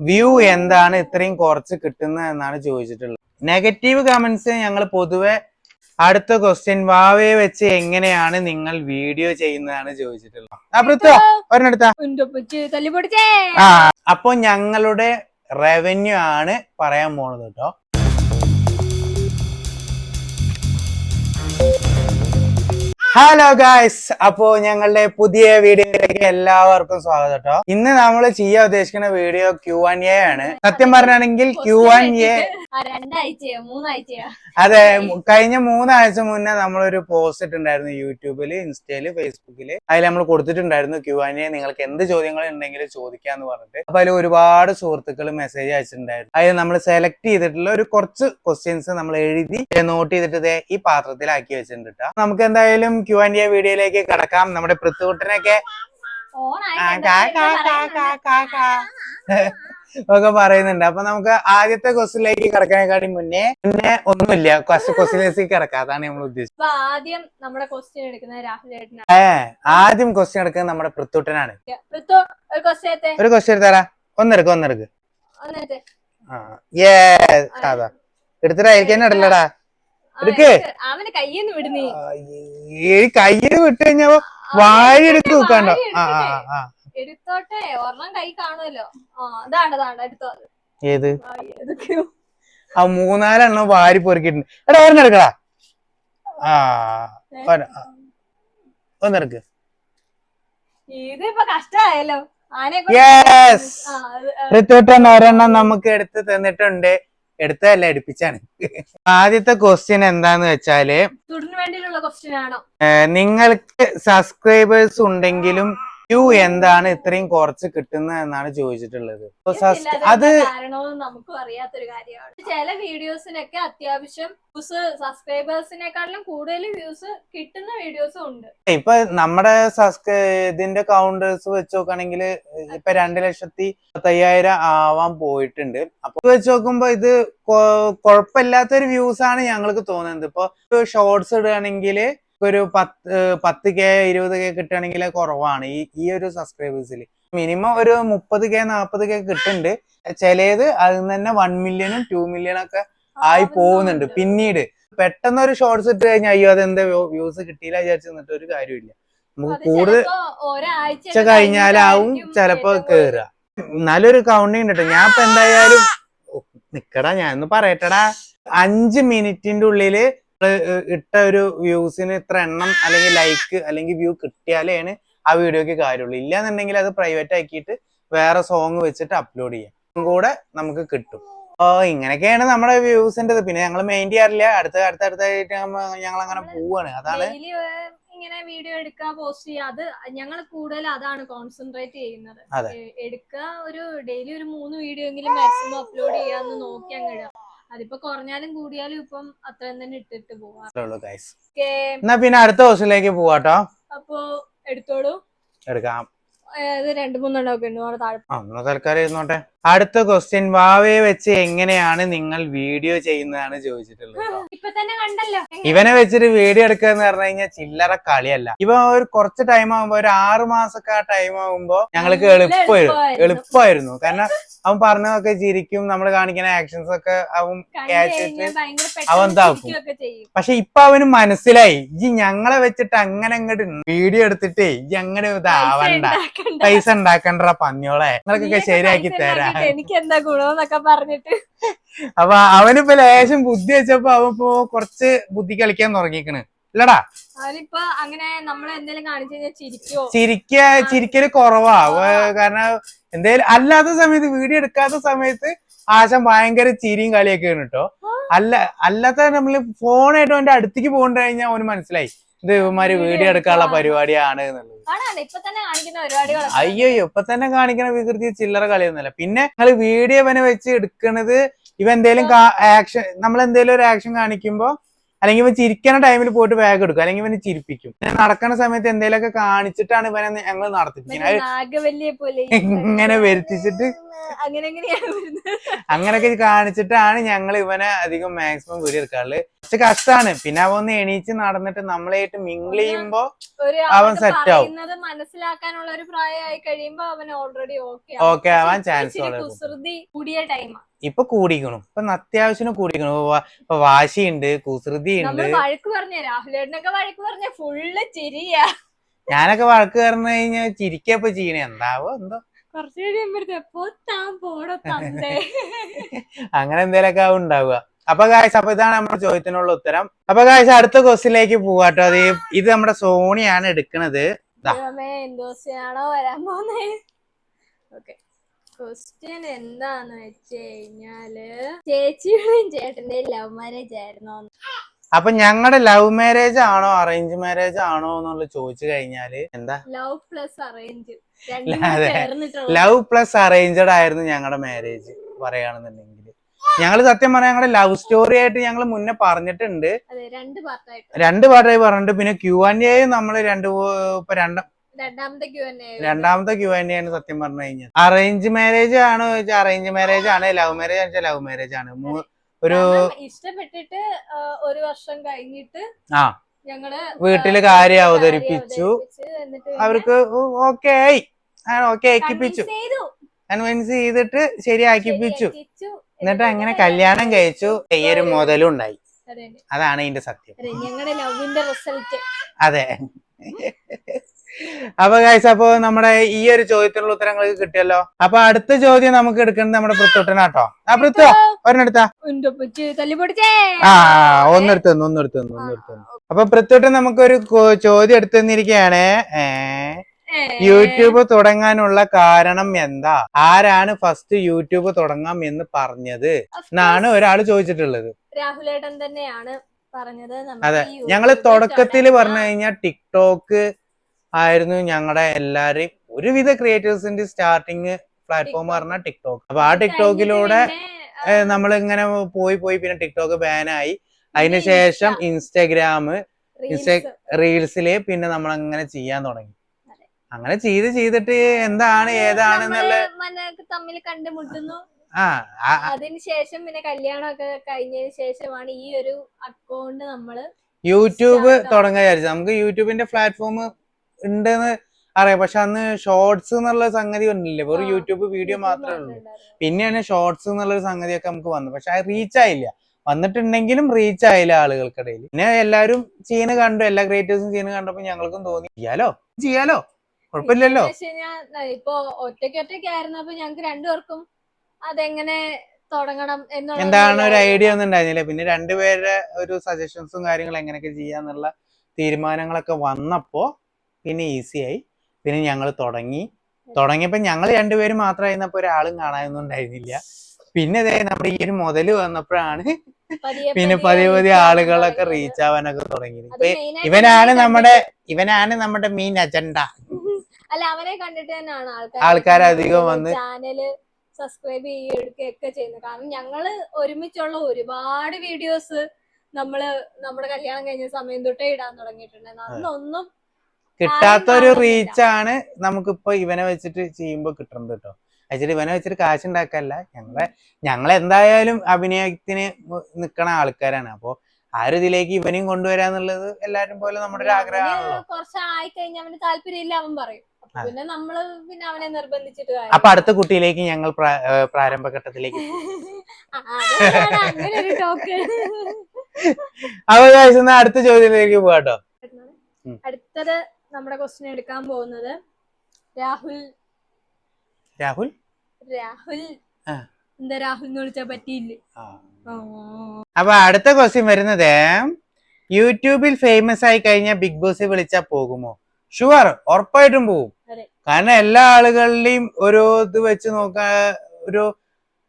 View എന്താണ് ഇത്രയും കുറച്ച് കിട്ടുന്നത് എന്നാണ് ചോദിച്ചിട്ടുള്ളത്. നെഗറ്റീവ് കമന്റ്സ് ഞങ്ങൾ പൊതുവെ അടുത്ത ക്വസ്റ്റ്യൻ വാവയെ വെച്ച് എങ്ങനെയാണ് നിങ്ങൾ വീഡിയോ ചെയ്യുന്നതാണ് ചോദിച്ചിട്ടുള്ളത്. അപ്പുറത്തോ ഒരെണ്ണെടുത്താ. ആ അപ്പൊ ഞങ്ങളുടെ റവന്യൂ ആണ് പറയാൻ പോണത് കേട്ടോ ഹലോ ഗായ്സ് അപ്പോ ഞങ്ങളുടെ പുതിയ വീഡിയോയിലേക്ക് എല്ലാവർക്കും സ്വാഗതം കേട്ടോ ഇന്ന് നമ്മൾ ചെയ്യാൻ ഉദ്ദേശിക്കുന്ന വീഡിയോ ക്യു വൺ എ ആണ്. സത്യം പറഞ്ഞാണെങ്കിൽ ക്യു വൺ എ അതെ കഴിഞ്ഞ മൂന്നാഴ്ച മുന്നേ നമ്മളൊരു പോസ്റ്റ് ഇട്ടുണ്ടായിരുന്നു യൂട്യൂബിൽ ഇൻസ്റ്റയിൽ ഫേസ്ബുക്കിൽ അതിൽ നമ്മൾ കൊടുത്തിട്ടുണ്ടായിരുന്നു ക്യു വൺ എ നിങ്ങൾക്ക് എന്ത് ചോദ്യങ്ങൾ ഉണ്ടെങ്കിലും ചോദിക്കാന്ന് പറഞ്ഞിട്ട്. അപ്പൊ അതിൽ ഒരുപാട് സുഹൃത്തുക്കൾ മെസ്സേജ് അയച്ചിട്ടുണ്ടായിരുന്നു. അതിൽ നമ്മൾ സെലക്ട് ചെയ്തിട്ടുള്ള ഒരു കുറച്ച് ക്വസ്റ്റ്യൻസ് നമ്മൾ എഴുതി നോട്ട് ചെയ്തിട്ട് ഈ പാത്രത്തിലാക്കി വെച്ചിട്ടുണ്ട് ട്ടോ. നമുക്ക് എന്തായാലും ക്യൂ ആൻഡ് എ വീഡിയോയിലേക്ക് കടക്കാം. നമ്മുടെ പൃത്തുകുട്ടനൊക്കെ. ഒക്കെ പറയുന്നുണ്ട്. അപ്പൊ നമുക്ക് ആദ്യത്തെ ക്വസ്റ്റിലേക്ക് കിടക്കാനേക്കാട്ടി മുന്നേ മുന്നേ ഒന്നുമില്ല. ക്വസ്റ്റിലേക്ക് കിടക്കാം. അതാണ് നമ്മൾ ഉദ്ദേശിച്ചത്. ആദ്യം നമ്മുടെ ക്വസ്റ്റ്യൻ എടുക്കുന്നത് രാഹുൽ ഏ ആദ്യം ക്വസ്റ്റ്യൻ എടുക്കുന്നത് നമ്മുടെ പൃത്തുട്ടനാണ് ഒരു ക്വസ്റ്റ്യൻ എടുത്താരാ. ഒന്നെടുക്ക് ഒന്നെടുക്ക് ഏ അതാ. എടുത്തിട്ട് ഇടലടാ എടുക്ക്. അവന് കയ്യിന്ന് വിടുന്നേ. ഈ കയ്യിൽ വിട്ട് കഴിഞ്ഞാ വാഴ എടുത്ത് നോക്കാണ്ടോ ആ ആ എടുത്തോട്ടെ. ഒരെണ്ണം കൈ കാണുമല്ലോ. ആ അതാണ് അതാണ് എടുത്തോ. ഏത്? ആ, മൂന്നാലെണ്ണം വാരി പൊറുക്കിട്ടുണ്ട് എടാ ഒരെണ്ണം എടുക്കടാ. ആ. ഒന്നെടുക്ക് ഇതിപ്പോ കഷ്ടായല്ലോ. ആ, ഋത്തുട്ടൻ ഒരെണ്ണം നമുക്ക് എടുത്ത് തന്നിട്ടുണ്ട്. എടുത്തതല്ല എടുപ്പിച്ചാണ്. ആദ്യത്തെ ക്വസ്റ്റ്യൻ എന്താന്ന് വെച്ചാൽ നിങ്ങൾക്ക് സബ്സ്ക്രൈബേഴ്സ് ഉണ്ടെങ്കിലും വ്യൂ എന്താണ് ഇത്രയും കുറച്ച് കിട്ടുന്നത് എന്നാണ് ചോദിച്ചിട്ടുള്ളത്. അത് കാരണവും നമുക്കും അറിയാത്തൊരു കാര്യമാണ്. ചില വീഡിയോസിനൊക്കെ അത്യാവശ്യം വ്യൂസ് സബ്സ്ക്രൈബേഴ്സിനെക്കാട്ടിലും കൂടുതൽ വ്യൂസ് കിട്ടുന്ന വീഡിയോസും ഉണ്ട്. ഇപ്പൊ നമ്മുടെ ഇതിന്റെ കൗണ്ടേഴ്സ് വെച്ച് നോക്കുകയാണെങ്കിൽ ഇപ്പൊ രണ്ട് ലക്ഷത്തി പത്തയ്യായിരം ആവാൻ പോയിട്ടുണ്ട്. അപ്പൊ വെച്ച് നോക്കുമ്പോ ഇത് കുഴപ്പമില്ലാത്തൊരു വ്യൂസ് ആണ് ഞങ്ങൾക്ക് തോന്നുന്നത്. ഇപ്പൊ ഷോർട്സ് ഇടുകയാണെങ്കിൽ ഒരു പത്ത് പത്ത് കെ ഇരുപത് കെ കിട്ടുകയാണെങ്കിൽ കുറവാണ് ഈ ഈ ഒരു സബ്സ്ക്രൈബേഴ്സിൽ മിനിമം ഒരു മുപ്പത് കെ നാൽപ്പത് കെ കിട്ടുന്നുണ്ട്. ചിലത് അതിൽ നിന്ന് തന്നെ വൺ മില്യണും ടു മില്യണും ഒക്കെ ആയി പോകുന്നുണ്ട്. പിന്നീട് പെട്ടെന്ന് ഒരു ഷോർട്സ് ഇട്ട് കഴിഞ്ഞാൽ അയ്യോ അതെന്താ വ്യൂസ് കിട്ടിയില്ല വിചാരിച്ചു നിന്നിട്ട് ഒരു കാര്യമില്ല. നമുക്ക് കൂടുതൽ ഒരാഴ്ച ഉച്ച കഴിഞ്ഞാലാവും ചിലപ്പോ കേറുക. നല്ലൊരു കൗണ്ടിങ് ഉണ്ട് കേട്ടോ ഞാൻ ഇപ്പൊ എന്തായാലും നിക്കടാ ഞാൻ ഒന്ന് പറയട്ടടാ. അഞ്ച് മിനിറ്റിന്റെ ഉള്ളിൽ ഇട്ട ഒരു വ്യൂസിന് ഇത്ര എണ്ണം അല്ലെങ്കിൽ ലൈക്ക് അല്ലെങ്കിൽ വ്യൂ കിട്ടിയാലേ ആ വീഡിയോക്ക് കാര്യമുള്ളൂ. ഇല്ലാന്നുണ്ടെങ്കിൽ അത് പ്രൈവറ്റ് ആക്കിയിട്ട് വേറെ സോങ് വെച്ചിട്ട് അപ്ലോഡ് ചെയ്യാം. കൂടെ നമുക്ക് കിട്ടും. ഓ ഇങ്ങനെയൊക്കെയാണ് നമ്മുടെ വ്യൂസിന്റെ പിന്നെ ഞങ്ങൾ മെയിൻ ചെയ്യാറില്ല. അടുത്ത അടുത്ത അടുത്തായിട്ട് ഞങ്ങൾ അങ്ങനെ പോവാണ്. അതാണ് ഇങ്ങനെ വീഡിയോ എടുക്കുക പോസ്റ്റ് ചെയ്യുക അത് ഞങ്ങൾ കൂടുതൽ അതാണ് കോൺസെൻട്രേറ്റ് ചെയ്യുന്നത്. എടുക്കുക ഒരു ഡെയിലി ഒരു മൂന്ന് വീഡിയോ എങ്കിലും മാക്സിമം അപ്ലോഡ് ചെയ്യാന്ന് നോക്കി അങ്ങ് ഇടുക അതിപ്പോ കുറഞ്ഞാലും കൂടിയാലും ഇപ്പം അത്രയും തന്നെ ഇട്ടിട്ട് പോവാം. എന്നാ പിന്നെ അടുത്ത ഹൗസിലേക്ക് പോവാട്ടോ അപ്പോ എടുത്തോളൂ. എടുക്കാം. രണ്ട് ഉണ്ട്. താഴെ തൽക്കാലം ഇരുന്നോട്ടെ. അടുത്ത ക്വസ്റ്റ്യൻ വാവയെ വെച്ച് എങ്ങനെയാണ് നിങ്ങൾ വീഡിയോ ചെയ്യുന്നതാണ് ചോദിച്ചിട്ടുള്ളത്. ഇപ്പൊ തന്നെ കണ്ടല്ലോ. ഇവനെ വെച്ചിട്ട് വീഡിയോ എടുക്കുക എന്ന് പറഞ്ഞു കഴിഞ്ഞാൽ ചില്ലറ കളിയല്ല. ഇവ ഒരു കുറച്ച് ടൈം ആകുമ്പോ ഒരു ആറു മാസൊക്കെ ആ ടൈം ആകുമ്പോ ഞങ്ങൾക്ക് എളുപ്പമായിരുന്നു. എളുപ്പമായിരുന്നു. കാരണം അവൻ പറഞ്ഞതൊക്കെ ചിരിക്കും നമ്മൾ കാണിക്കുന്ന ആക്ഷൻസ് ഒക്കെ അവൻ അവൻ പെട്ടെന്ന് താക്കും. ചെയ്യും. പക്ഷെ ഇപ്പൊ അവന് മനസ്സിലായി ഈ ഞങ്ങളെ വെച്ചിട്ട് അങ്ങനെ അങ്ങോട്ട് വീഡിയോ എടുത്തിട്ടേ ഈ അങ്ങനെ ഇതാവണ്ട പൈസ ഉണ്ടാക്കണ്ട. പന്നിയോളെ നിങ്ങൾക്കൊക്കെ ശരിയാക്കി തരാം. എനിക്ക് എന്താ ഗുണമെന്നൊക്കെ പറഞ്ഞിട്ട്. അപ്പൊ അവനിപ്പോ ലേശം ബുദ്ധി വെച്ചപ്പോ അവൻ ഇപ്പൊ കുറച്ച് ബുദ്ധി കളിക്കാൻ തുടങ്ങിക്കണ് ഇല്ലടാ. ചിരിക്കോ? ചിരിക്ക ചിരിക്കൽ കുറവാ. കാരണം എന്തേലും അല്ലാത്ത സമയത്ത് വീഡിയോ എടുക്കാത്ത സമയത്ത് ആശം ഭയങ്കര ചിരിയും കളിയൊക്കെയാണ് കേട്ടോ അല്ല അല്ലാത്ത നമ്മൾ ഫോണായിട്ട് അവന്റെ അടുത്തേക്ക് പോകണ്ട കഴിഞ്ഞാൽ അവന് മനസ്സിലായി. ഇത് ഇവന്മാര് വീഡിയോ എടുക്കാനുള്ള. പരിപാടിയാണ് എന്നുള്ളത്. കാണാണ്ട് ഇപ്പൊ തന്നെ കാണിക്കുന്ന പരിപാടികളൊക്കെ? അയ്യോ ഇപ്പൊ തന്നെ കാണിക്കണ വികൃതി ചില്ലറ കളിയൊന്നുമല്ല. പിന്നെ നിങ്ങൾ വീഡിയോ ഇവനെ വെച്ച് എടുക്കണത് ഇവ എന്തേലും ആക്ഷൻ നമ്മൾ എന്തേലും ഒരു ആക്ഷൻ കാണിക്കുമ്പോ അല്ലെങ്കിൽ ഇവൻ ചിരിക്കുന്ന ടൈമിൽ പോയിട്ട് ബാഗ് എടുക്കും. അല്ലെങ്കിൽ ഇവനെ ചിരിപ്പിക്കും. ഞാൻ നടക്കുന്ന സമയത്ത് എന്തെങ്കിലുമൊക്കെ കാണിച്ചിട്ടാണ് ഇവനെ ഞങ്ങൾ നടത്തിപ്പിക്കുന്നത് ഇങ്ങനെ വരുത്തിച്ചിട്ട് അങ്ങനെയൊക്കെ കാണിച്ചിട്ടാണ് ഞങ്ങൾ ഇവനെ അധികം മാക്സിമം വീഡിയോ എടുക്കാറുള്ളത്. കുറച്ച് കഷ്ടമാണ് പിന്നെ അവൻ ഒന്ന് എണീച്ച് നടന്നിട്ട് നമ്മളായിട്ട് മിങ്കിൾ ചെയ്യുമ്പോ അവൻ സെറ്റ് ആവും. മനസ്സിലാക്കാനുള്ള ഒരു പ്രായമായി കഴിയുമ്പോ അവൻ ഓൾറെഡി ഓക്കെ ആവാൻ ചാൻസ് കുസൃതി കൂടിയ ടൈമാ ഇപ്പൊ കൂടിക്കണു. ഇപ്പൊ അത്യാവശ്യം കൂടിക്കണു. ഇപ്പൊ വാശിയുണ്ട് കുസൃതി ഉണ്ട് വഴക്ക് പറഞ്ഞ രാഹുലേട്ടനൊക്കെ വഴക്ക് പറഞ്ഞ ഫുള്ള് ചിരിയാ. ഞാനൊക്കെ വഴക്ക് പറഞ്ഞു കഴിഞ്ഞാൽ ചിരിക്കപ്പൊ ചെയ്യണേ. എന്താവോ എന്തോ. കുറച്ചു അങ്ങനെ എന്തേലൊക്കെ ഉണ്ടാവുക. അപ്പൊ കാശ് അപ്പൊ ഇതാണ് നമ്മുടെ ചോദ്യത്തിനുള്ള ഉത്തരം. അപ്പൊ കാശ് അടുത്ത ക്വസ്റ്റിലേക്ക് പോവാട്ടോ. അത് ഇത് നമ്മുടെ സോണിയാണ് എടുക്കണത്. എന്തോസിയാണോ വരാൻ പോകുന്നത് ഓക്കെ ക്വസ്റ്റ്യൻ എന്താന്ന് വെച്ച് കഴിഞ്ഞാൽ ചേച്ചിയുടെയും ചേട്ടന്റെയും ലവ് മാരേജ് ആയിരുന്നോ അപ്പൊ ഞങ്ങളുടെ ലവ് മാരേജ് ആണോ അറേഞ്ച് മാരേജ് ആണോ എന്നുള്ള ചോദിച്ചു കഴിഞ്ഞാൽ എന്താ? ലവ് പ്ലസ് അറേഞ്ച് അതെ. ലവ് പ്ലസ് അറേഞ്ച്ഡ് ആയിരുന്നു ഞങ്ങളുടെ മാരേജ് പറയുകയാണെന്നുണ്ടെങ്കിൽ ഞങ്ങൾ സത്യം പറഞ്ഞാൽ ഞങ്ങളുടെ ലവ് സ്റ്റോറി ആയിട്ട് ഞങ്ങൾ മുന്നേ പറഞ്ഞിട്ടുണ്ട്. രണ്ട് പാർട്ടായി പറഞ്ഞിട്ട് പിന്നെ ക്യു ആൻഡ് എയും നമ്മൾ രണ്ട് ഇപ്പൊ രണ്ട രണ്ടാമത്തെ ക്യൂ ആണ് സത്യം പറഞ്ഞു കഴിഞ്ഞാൽ അറേഞ്ച് മാരേജ് ആണോ ചോദിച്ചാൽ അറേഞ്ച് മാരേജ് ആണ് ലവ് മാരേജ് വെച്ചാൽ ലവ് മാരേജ് ആണ്. ഒരു ഇഷ്ടപ്പെട്ടിട്ട് ഒരു വർഷം കഴിഞ്ഞിട്ട് ആ. ഞങ്ങൾ വീട്ടിൽ കാര്യം അവതരിപ്പിച്ചു. അവർക്ക് ഓക്കെ ആയി ഓക്കെ ആക്കിപ്പിച്ചു. കൺവിൻസ് ചെയ്തിട്ട് ശരിയാക്കിപ്പിച്ചു. എന്നിട്ട് അങ്ങനെ കല്യാണം കഴിച്ചു. കയ്യൊരു മുതലും ഉണ്ടായി. അതെ അതാണ് ഇതിന്റെ സത്യം. ഞങ്ങളുടെ ലവിന്റെ റിസൾട്ട് അതെ. അപ്പൊ ഗൈസ് അപ്പൊ നമ്മുടെ ഈ ഒരു ചോദ്യത്തിനുള്ള ഉത്തരങ്ങൾ കിട്ടിയല്ലോ. അപ്പൊ അടുത്ത ചോദ്യം നമുക്ക് എടുക്കുന്നത് നമ്മുടെ പൃത്തുട്ടനാട്ടോ ആ പൃത്തോ ഒരെണ്ണെടുത്താ. ആ ഒന്നെടുത്ത് ഒന്നെടുത്ത് ഒന്നെടുത്ത് അപ്പൊ പൃത്തുട്ടൻ നമുക്കൊരു ചോദ്യം എടുത്തു തന്നിരിക്കുകയാണ്. യൂട്യൂബ് തുടങ്ങാനുള്ള കാരണം എന്താ? ആരാണ് ഫസ്റ്റ് യൂട്യൂബ് തുടങ്ങാം എന്ന് പറഞ്ഞത്? എന്നാണ് ഒരാൾ ചോദിച്ചിട്ടുള്ളത്. രാഹുലേട്ടൻ തന്നെയാണ് പറഞ്ഞത്. അതെ. ഞങ്ങൾ തുടക്കത്തിൽ. പറഞ്ഞു കഴിഞ്ഞാൽ ടിക്ടോക്ക് ആയിരുന്നു ഞങ്ങളുടെ എല്ലാരെയും ഒരുവിധ ക്രിയേറ്റേഴ്സിന്റെ സ്റ്റാർട്ടിങ് പ്ലാറ്റ്ഫോം പറഞ്ഞ പറഞ്ഞാൽ ടിക്ടോക്ക് അപ്പൊ ആ ടിക്ടോക്കിലൂടെ നമ്മൾ ഇങ്ങനെ പോയി പോയി പിന്നെ ടിക്ടോക്ക് ബാനായി അതിനുശേഷം ഇൻസ്റ്റഗ്രാം. ഇൻസ്റ്റ- റീൽസിൽ പിന്നെ നമ്മൾ അങ്ങനെ ചെയ്യാൻ തുടങ്ങി. അങ്ങനെ ചെയ്ത് ചെയ്തിട്ട് എന്താണ് ഏതാണ് തമ്മിൽ കണ്ടുമുട്ടുന്നു. അതിനുശേഷം പിന്നെ കല്യാണമൊക്കെ കഴിഞ്ഞതിന് ശേഷമാണ് ഈ ഒരു അക്കൗണ്ട് നമ്മൾ യൂട്യൂബ് തുടങ്ങാൻ വിചാരിച്ചു നമുക്ക് യൂട്യൂബിന്റെ പ്ലാറ്റ്ഫോം ഉണ്ടെന്ന് അറിയാം. പക്ഷെ അന്ന് ഷോർട്സ് എന്നുള്ള സംഗതി വന്നില്ലേ? വെറും യൂട്യൂബ് വീഡിയോ മാത്രമേ ഉള്ളൂ. പിന്നെയാണ് ഷോർട്സ് എന്നുള്ള സംഗതി സംഗതിയൊക്കെ നമുക്ക് വന്നത്. പക്ഷെ അത് റീച്ച് ആയില്ല. വന്നിട്ടുണ്ടെങ്കിലും റീച്ച് ആയില്ല ആളുകൾക്കിടയിൽ. പിന്നെ എല്ലാവരും ചെയ്യുന്ന കണ്ടു. എല്ലാ ക്രിയേറ്റേഴ്സും ചെയ്യുന്ന കണ്ടപ്പോ ഞങ്ങൾക്കും തോന്നി. ചെയ്യാലോ? ചെയ്യാലോ? കുഴപ്പമില്ലല്ലോ. ഇപ്പൊ ഒറ്റയ്ക്ക് ഒറ്റയ്ക്ക് ആയിരുന്നപ്പോ ഞങ്ങക്ക് രണ്ടുപേർക്കും അതെങ്ങനെ തുടങ്ങണം എന്നുള്ള എന്താണ് ഒരു ഐഡിയ ഒന്നും ഉണ്ടായിരുന്നില്ല. പിന്നെ രണ്ടുപേരുടെ ഒരു സജഷൻസും കാര്യങ്ങളും എങ്ങനെയൊക്കെ ചെയ്യാന്നുള്ള തീരുമാനങ്ങളൊക്കെ വന്നപ്പോ പിന്നെ ഈസി ആയി. പിന്നെ ഞങ്ങൾ തുടങ്ങി. തുടങ്ങിയപ്പോൾ ഞങ്ങൾ രണ്ടുപേരും മാത്രമായിരുന്നപ്പോൾ ഒരാളും കാണാനൊന്നും ഉണ്ടായിരുന്നില്ല പിന്നെ അതേ നമ്മുടെ ഈ ഒരു മുതൽ വന്നപ്പോഴാണ് പിന്നെ പതിയെ പതിയെ ആളുകളൊക്കെ റീച്ച് ആവാനൊക്കെ തുടങ്ങി ഇവനാണ് നമ്മുടെ ഇവനാണ് നമ്മുടെ മെയിൻ അജണ്ട അല്ല അവനെ കണ്ടിട്ട് തന്നെയാണ് ആൾക്കാർ അധികം വന്ന് ചാനൽ സബ്സ്ക്രൈബ് ചെയ്യുകയൊക്കെ ചെയ്യുന്നത്. കാരണം ഞങ്ങൾ ഒരുമിച്ചുള്ള ഒരുപാട് വീഡിയോസ് നമ്മൾ നമ്മുടെ കല്യാണം കഴിഞ്ഞ സമയം തൊട്ടേ ഇടാൻ തുടങ്ങിയിട്ടുണ്ട്. അന്നൊന്നും കിട്ടാത്തൊരു ഒരു റീച്ച് ആണ് നമുക്കിപ്പോ ഇവനെ വെച്ചിട്ട് ചെയ്യുമ്പോൾ കിട്ടുന്നത് കേട്ടോ ആക്ച്വലി ഇവനെ വെച്ചിട്ട് കാശ് ഉണ്ടാക്കല്ല ഞങ്ങളെ ഞങ്ങൾ എന്തായാലും അഭിനയത്തിന് നിക്കണ ആൾക്കാരാണ്. അപ്പൊ ആ ഒരു ഇതിലേക്ക് ഇവനെയും കൊണ്ടുവരാന്നുള്ളത് എല്ലാരും പോലെ നമ്മുടെ ഒരു ആഗ്രഹമാണല്ലോ. കഴിഞ്ഞാൽ അവന് താല്പര്യമില്ല അവൻ പറയും. പിന്നെ നമ്മൾ പിന്നെ അവനെ നിർബന്ധിച്ചിട്ട് അപ്പൊ അടുത്ത കുട്ടിയിലേക്ക് ഞങ്ങൾ പ്രാരംഭ ഘട്ടത്തിലേക്ക് അപ്പൊ അടുത്ത ചോദ്യത്തിലേക്ക് പോവാട്ടോ. അടുത്തത് നമ്മുടെ ക്വസ്റ്റ്യൻ എടുക്കാൻ പോകുന്നത് രാഹുൽ രാഹുൽ രാഹുൽ ആ. എന്താ രാഹുൽ എന്ന് വിളിച്ചാ പറ്റിയില്ല ആ. അപ്പൊ അടുത്ത ക്വസ്റ്റ്യൻ വരുന്നത് യൂട്യൂബിൽ ഫേമസ് ആയി കഴിഞ്ഞ ബിഗ് ബോസ് വിളിച്ചാൽ പോകുമോ ഷുവർ ഉറപ്പായിട്ടും പോകും അതെ. കാരണം എല്ലാ ആളുകളുടെയും ഒരു ഇത് വെച്ച് നോക്കാ ഒരു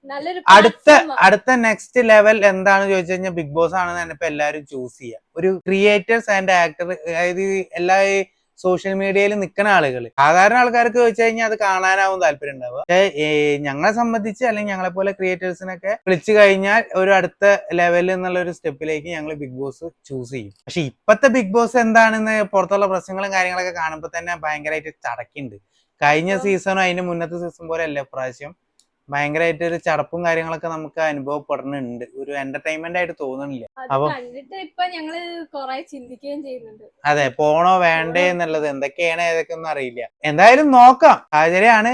നല്ലൊരു അടുത്ത platform ആ. അടുത്ത നെക്സ്റ്റ് ലെവൽ എന്താണ് ചോദിച്ചു കഴിഞ്ഞാൽ ബിഗ് ബോസ് ആണെന്നാണ് ഇപ്പൊ എല്ലാരും ചൂസ് ചെയ്യുക ഒരു ക്രിയേറ്റേഴ്സ് ആൻഡ് ആക്ടർ അതായത് എല്ലാ സോഷ്യൽ മീഡിയയിൽ നിൽക്കുന്ന ആളുകൾ സാധാരണ ആൾക്കാർക്ക് വെച്ച് കഴിഞ്ഞാൽ അത് കാണാനാവും താല്പര്യം ഉണ്ടാവുക. പക്ഷേ ഞങ്ങളെ സംബന്ധിച്ച് അല്ലെങ്കിൽ ഞങ്ങളെ പോലെ ക്രിയേറ്റേഴ്സിനൊക്കെ വിളിച്ചു കഴിഞ്ഞാൽ ഒരു അടുത്ത ലെവലിൽ എന്നുള്ള ഒരു സ്റ്റെപ്പിലേക്ക് ഞങ്ങൾ ബിഗ് ബോസ് ചൂസ് ചെയ്യും. പക്ഷെ ഇപ്പത്തെ ബിഗ് ബോസ് എന്താണെന്ന് പുറത്തുള്ള പ്രശ്നങ്ങളും കാര്യങ്ങളൊക്കെ കാണുമ്പോൾ തന്നെ ഭയങ്കരമായിട്ട് ചടക്കുണ്ട്. കഴിഞ്ഞ സീസണും അതിന് മുന്നത്തെ സീസൺ പോലെ അല്ല ഇപ്രാവശ്യം. ഭയങ്കരമായിട്ട് ഒരു ചടപ്പും കാര്യങ്ങളൊക്കെ നമുക്ക് അനുഭവപ്പെടുന്നുണ്ട് ഒരു എന്റർടൈൻമെന്റ് ആയിട്ട് തോന്നുന്നില്ല അപ്പൊ- ഇപ്പൊ ഞങ്ങൾ കൊറേ ചിന്തിക്കുകയും ചെയ്യുന്നുണ്ട്. അതെ പോണോ വേണ്ടേ എന്നുള്ളത് എന്തൊക്കെയാണ് ഏതൊക്കെ ഒന്നും അറിയില്ല. എന്തായാലും നോക്കാം. സാഹചര്യമാണ്.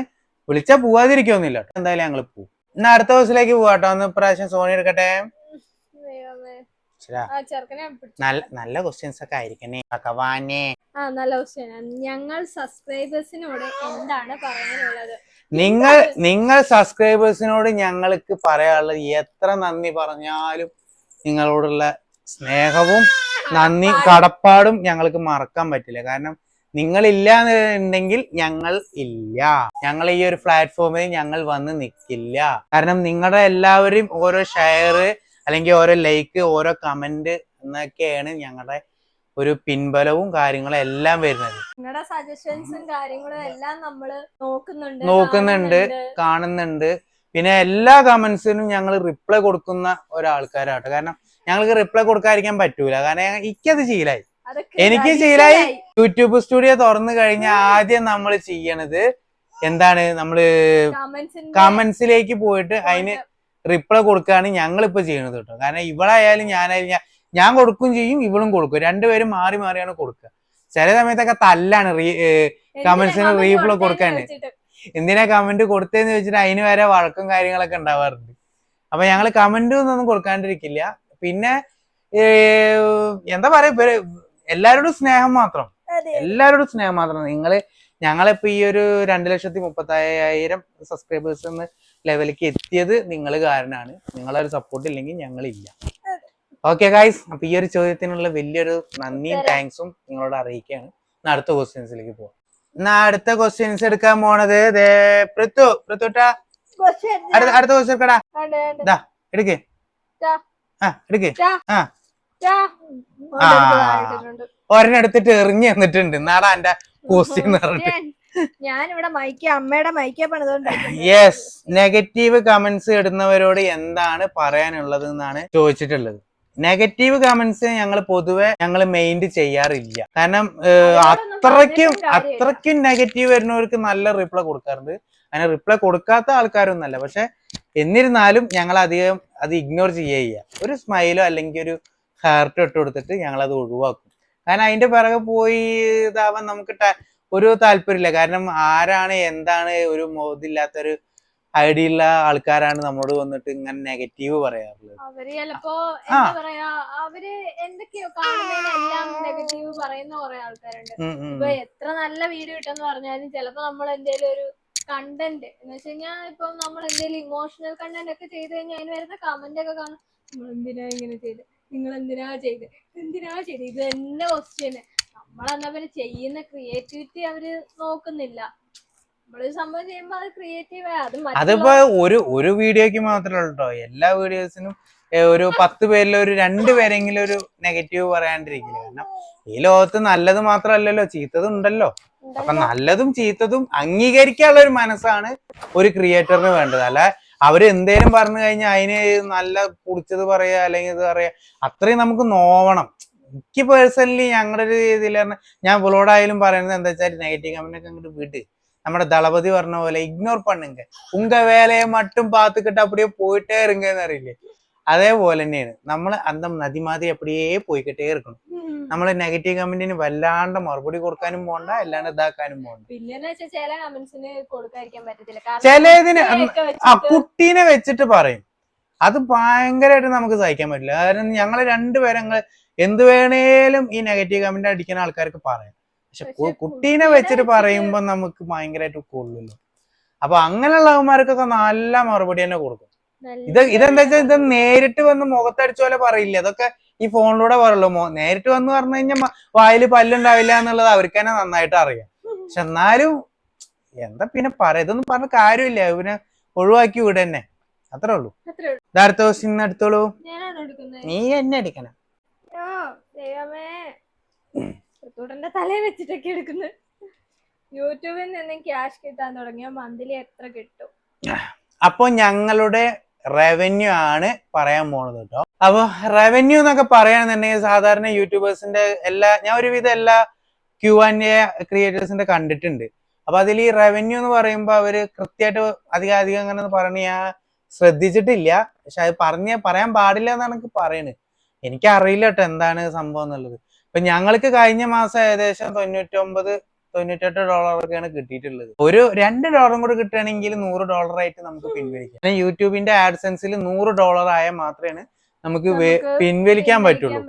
വിളിച്ചാ പോവാതിരിക്കൊന്നുമില്ല എന്തായാലും ഞങ്ങൾ പോവും. ഇന്ന് അടുത്ത ദിവസത്തിലേക്ക് പോവാട്ടോ. ഒന്ന് ഇപ്രാവശ്യം സോണി എടുക്കട്ടെ. നല്ല നല്ല ക്വസ്റ്റ്യൻസ് ഒക്കെ ആയിരിക്കണേ ഭഗവാനെ. ആ നല്ല ക്വസ്റ്റ്യൻ ഞങ്ങൾ സബ്സ്ക്രൈബേഴ്സിനോട് എന്താണ് പറയാനുള്ളത്? നിങ്ങൾ നിങ്ങൾ സബ്സ്ക്രൈബേഴ്സിനോട് ഞങ്ങൾക്ക് പറയാനുള്ളത് എത്ര നന്ദി പറഞ്ഞാലും നിങ്ങളോടുള്ള സ്നേഹവും നന്ദി കടപ്പാടും ഞങ്ങൾക്ക് മറക്കാൻ പറ്റില്ല. കാരണം നിങ്ങളില്ല എന്നുണ്ടെങ്കിൽ ഞങ്ങൾ ഇല്ല. ഞങ്ങൾ ഈ ഒരു പ്ലാറ്റ്ഫോമിൽ ഞങ്ങൾ വന്ന് നിൽക്കില്ല കാരണം നിങ്ങളുടെ എല്ലാവരും ഓരോ ഷെയർ അല്ലെങ്കിൽ ഓരോ ലൈക്ക് ഓരോ കമന്റ് എന്നൊക്കെയാണ് ഞങ്ങളുടെ ഒരു പിൻബലവും കാര്യങ്ങളും എല്ലാം വരുന്നത്. നിങ്ങളുടെ സജഷൻസും കാര്യങ്ങളും എല്ലാം നമ്മൾ നോക്കുന്നുണ്ട് നോക്കുന്നുണ്ട്. കാണുന്നുണ്ട്. പിന്നെ എല്ലാ കമന്റ്സിനും ഞങ്ങൾ റിപ്ലൈ കൊടുക്കുന്ന ഒരാൾക്കാരാട്ടോ. കാരണം ഞങ്ങൾക്ക് റിപ്ലൈ കൊടുക്കാതിരിക്കാൻ പറ്റൂല. കാരണം എനിക്കത് ശീലായി. എനിക്ക് ശീലായി. യൂട്യൂബ് സ്റ്റുഡിയോ തുറന്നു കഴിഞ്ഞാൽ ആദ്യം നമ്മൾ ചെയ്യണത് എന്താണ്? നമ്മൾ കമന്റ്സിലേക്ക് പോയിട്ട് അതിന് റിപ്ലൈ കൊടുക്കുകയാണ് ഞങ്ങൾ ഇപ്പൊ ചെയ്യുന്നത് കേട്ടോ. കാരണം ഇവളായാലും ഞാനായാലും ഞാൻ ഞാൻ കൊടുക്കും ചെയ്യും ഇവളും കൊടുക്കും. രണ്ടുപേരും മാറി മാറിയാണ് കൊടുക്കുക. ചില സമയത്തൊക്കെ തല്ലാണ് റീ reply കൊടുത്തതെന്ന് കൊടുക്കാന്. എന്തിനാ കമന്റ് കൊടുത്തതെന്ന് വെച്ചിട്ട് അതിന് വരെ വഴക്കും കാര്യങ്ങളൊക്കെ ഉണ്ടാവാറുണ്ട്. അപ്പൊ ഞങ്ങൾ കമന്റ് ഒന്നും കൊടുക്കാണ്ടിരിക്കില്ല. പിന്നെ എന്താ പറയാ എല്ലാരോടും എല്ലാവരോടും സ്നേഹം മാത്രം. എല്ലാരോടും എല്ലാവരോടും സ്നേഹം മാത്രം. നിങ്ങൾ ഞങ്ങളിപ്പോ ഈ ഒരു രണ്ട് ലക്ഷത്തി മുപ്പത്തി സബ്സ്ക്രൈബേഴ്സ് എന്ന ലെവലിലേക്ക് എത്തിയത് നിങ്ങൾ കാരണമാണ് നിങ്ങളെ ഒരു സപ്പോർട്ട് ഇല്ലെങ്കിൽ ഞങ്ങളില്ല. ഓക്കെ ഗായ്സ് അപ്പൊ ഈ ഒരു ചോദ്യത്തിനുള്ള വലിയൊരു നന്ദിയും. താങ്ക്സും നിങ്ങളോട് അറിയിക്കുകയാണ്. അടുത്ത ക്വസ്റ്റ്യൻസിലേക്ക് പോവാം. എന്നാ അടുത്ത ക്വസ്റ്റ്യൻസ് എടുക്കാൻ പോണത് പൃഥു. പൃഥുട്ടാ അടുത്ത ക്വസ്റ്റ്യൻ എടുക്കടാ. ദാ എടുക്ക്. ആ എടുക്ക്. ആ. ഒരെണ്ണം എടുത്തിട്ട് എറിഞ്ഞു തന്നിട്ടുണ്ട് എന്നാടാ എന്റെ ക്വസ്റ്റ്യൻ പറഞ്ഞിട്ട്. ഞാനിവിടെ മൈക്ക് അമ്മയുടെ മൈക്കെ പണിതുകൊണ്ട് യെസ് നെഗറ്റീവ് കമന്റ്സ് ഇടുന്നവരോട് എന്താണ് പറയാനുള്ളത് എന്നാണ് ചോദിച്ചിട്ടുള്ളത്. നെഗറ്റീവ് കമന്റ്സ് ഞങ്ങൾ പൊതുവെ ഞങ്ങൾ മെയിൻഡ് ചെയ്യാറില്ല. കാരണം അത്രയ്ക്കും അത്രയ്ക്കും നെഗറ്റീവ് വരുന്നവർക്ക് നല്ല റിപ്ലൈ കൊടുക്കാറുണ്ട്. അങ്ങനെ റിപ്ലൈ കൊടുക്കാത്ത ആൾക്കാരൊന്നല്ല പക്ഷെ എന്നിരുന്നാലും ഞങ്ങൾ അധികം അത് ഇഗ്നോർ ചെയ്യുക ഒരു സ്മൈലോ അല്ലെങ്കിൽ ഒരു ഹാർട്ടോ ഇട്ട് കൊടുത്തിട്ട് ഞങ്ങൾ അത് ഒഴിവാക്കും. കാരണം അതിന്റെ പിറകെ പോയി ഇതാവാൻ നമുക്ക് ഒരു താല്പര്യമില്ല. കാരണം ആരാണ് എന്താണ് ഒരു മോതില്ലാത്തൊരു ഐഡിയ ഉള്ള ആൾക്കാരാണ് നമ്മോട് വന്നിട്ട് ഇങ്ങനെ നെഗറ്റീവ് പറയാറുള്ളത്. അവർ ചിലപ്പോ എന്താ പറയാ അവർ എന്തൊക്കെയോ കാണുന്നതിനെല്ലാം നെഗറ്റീവ് പറയുന്ന കുറെ ആൾക്കാരുണ്ട്. ഇപ്പൊ എത്ര നല്ല വീഡിയോ ഇട്ടെന്ന് പറഞ്ഞാലും ചിലപ്പോ നമ്മൾ എന്തേലും ഒരു കണ്ടന്റ് എന്ന് വെച്ച് കഴിഞ്ഞാൽ ഇപ്പൊ നമ്മൾ എന്തെങ്കിലും ഇമോഷണൽ കണ്ടന്റ് ഒക്കെ ചെയ്ത് കഴിഞ്ഞാൽ അതിന് വരുന്ന കമന്റ് ഒക്കെ കാണും. നമ്മൾ എന്തിനാ ഇങ്ങനെ ചെയ്ത്? നിങ്ങൾ എന്തിനാ ചെയ്ത്? എന്തിനാ ചെയ്ത്? ഇത് തന്നെ ക്വസ്റ്റ്യന് നമ്മളെന്നാ പിന്നെ ചെയ്യുന്ന ക്രിയേറ്റിവിറ്റി അവർ നോക്കുന്നില്ല. അതിപ്പോ ഒരു ഒരു വീഡിയോക്ക് മാത്രമേ ഉള്ളൂ എല്ലാ വീഡിയോസിനും ഒരു പത്ത് പേരിൽ ഒരു രണ്ട് പേരെങ്കിലും ഒരു നെഗറ്റീവ് പറയാണ്ടിരിക്കില്ല. കാരണം ഈ ലോകത്ത് നല്ലത് മാത്രമല്ലല്ലോ ചീത്തതും ഉണ്ടല്ലോ. അപ്പൊ നല്ലതും ചീത്തതും അംഗീകരിക്കാനുള്ള ഒരു മനസ്സാണ് ഒരു ക്രിയേറ്ററിന് വേണ്ടത്. അല്ല അവർ എന്തേലും പറഞ്ഞു കഴിഞ്ഞാൽ അതിന് നല്ല പുടിച്ചത് പറയാ അല്ലെങ്കിൽ ഇത് പറയാ അത്രയും നമുക്ക് നോവണം. എനിക്ക് പേഴ്സണലി ഞങ്ങളുടെ ഒരു രീതിയിൽ പറഞ്ഞാൽ ഞാൻ ഇവളോടായാലും പറയുന്നത് എന്താ വെച്ചാൽ നെഗറ്റീവ് കമന്റ് ഒക്കെ അങ്ങോട്ട് വിട്. നമ്മുടെ ദളപതി പറഞ്ഞ പോലെ ഇഗ്നോർ പണ്ണുങ്ക. ഉങ്ക വേലയെ മട്ടും പാത്തുക്കിട്ട് അപ്പടിയെ പോയിട്ടേ ഇരുങ്കന്ന് അറിയില്ലേ? അതേപോലെ തന്നെയാണ്. നമ്മൾ അന്തം നദിമാതി അപ്പടിയേ പോയിക്കിട്ടേ ഇരിക്കണം. നമ്മൾ നെഗറ്റീവ് കമന്റിന് വല്ലാണ്ട് മറുപടി കൊടുക്കാനും പോണ്ട അല്ലാണ്ട് ഇതാക്കാനും പോണ്ട. ചിലതിന് ആ കുട്ടീനെ വെച്ചിട്ട് പറയും. അത് ഭയങ്കരമായിട്ട് നമുക്ക് സഹിക്കാൻ പറ്റില്ല. കാരണം ഞങ്ങൾ രണ്ടുപേരും എന്ത് വേണേലും ഈ നെഗറ്റീവ് കമന്റ് അടിക്കുന്ന ആൾക്കാർക്ക് പറയാം. പക്ഷെ കുട്ടീനെ വെച്ചിട്ട് പറയുമ്പോൾ പറയുമ്പോ നമുക്ക് ഭയങ്കരമായിട്ട് കൊള്ളുന്നു അപ്പൊ അങ്ങനെയുള്ളവന്മാർക്കൊക്കെ നല്ല മറുപടി തന്നെ കൊടുക്കും. ഇത് ഇതെന്താ വെച്ചാൽ ഇത് നേരിട്ട് വന്ന് മുഖത്തടിച്ച പോലെ പറയില്ല? അതൊക്കെ ഈ ഫോണിലൂടെ പറയുള്ളൂ. നേരിട്ട് വന്ന് പറഞ്ഞു കഴിഞ്ഞാൽ വായിൽ പല്ലുണ്ടാവില്ല എന്നുള്ളത് അവർക്ക് തന്നെ നന്നായിട്ട് അറിയാം. പക്ഷെ എന്നാലും എന്താ പിന്നെ പറയാ? ഇതൊന്നും പറഞ്ഞ കാര്യമില്ല. പിന്നെ ഒഴിവാക്കി വിട തന്നെ അത്രേ ഉള്ളൂ. അടുത്ത ക്വസ്റ്റ്യൻ എടുത്തോളൂ. നീ എന്നെ അടിക്കണം ആ, ദൈവമേ. തലയിൽ വെച്ചിട്ടൊക്കെ എടുക്കുന്നത്. യൂട്യൂബിൽ നിന്ന് ക്യാഷ് കിട്ടാൻ തുടങ്ങിയ മന്ത്ലി എത്ര കിട്ടും? അപ്പൊ ഞങ്ങളുടെ റവന്യൂ ആണ് പറയാൻ പോണത് കേട്ടോ. അപ്പൊ റവന്യൂ എന്നൊക്കെ പറയുകയാണെന്നുണ്ടെങ്കിൽ സാധാരണ യൂട്യൂബേഴ്സിന്റെ എല്ലാ ഞാൻ ഒരുവിധം എല്ലാ ക്യൂ ആൻഡ് എ ക്രിയേറ്റേഴ്സിന്റെ കണ്ടിട്ടുണ്ട്. അപ്പൊ അതിൽ ഈ റവന്യൂ എന്ന് പറയുമ്പോൾ അവർ കൃത്യമായിട്ട് അധികം അധികം അങ്ങനെ ഞാൻ ശ്രദ്ധിച്ചിട്ടില്ല. പക്ഷെ അത് പറഞ്ഞ പറയാൻ പാടില്ല എന്നാണ് എനിക്ക് പറയുന്നത് എനിക്ക് അറിയില്ല കേട്ടോ എന്താണ് സംഭവം എന്നുള്ളത്. ഇപ്പൊ ഞങ്ങൾക്ക് കഴിഞ്ഞ മാസം ഏകദേശം തൊണ്ണൂറ്റൊമ്പത് തൊണ്ണൂറ്റെട്ട് ഡോളറൊക്കെയാണ് കിട്ടിയിട്ടുള്ളത്. ഒരു രണ്ട് ഡോളറും കൂടി കിട്ടുകയാണെങ്കിൽ നൂറ് ഡോളർ ആയിട്ട് നമുക്ക് പിൻവലിക്കാം. പിന്നെ യൂട്യൂബിന്റെ ആഡ്സെൻസിൽ നൂറ് ഡോളർ ആയാൽ മാത്രമേ നമുക്ക് പിൻവലിക്കാൻ പറ്റുള്ളൂ.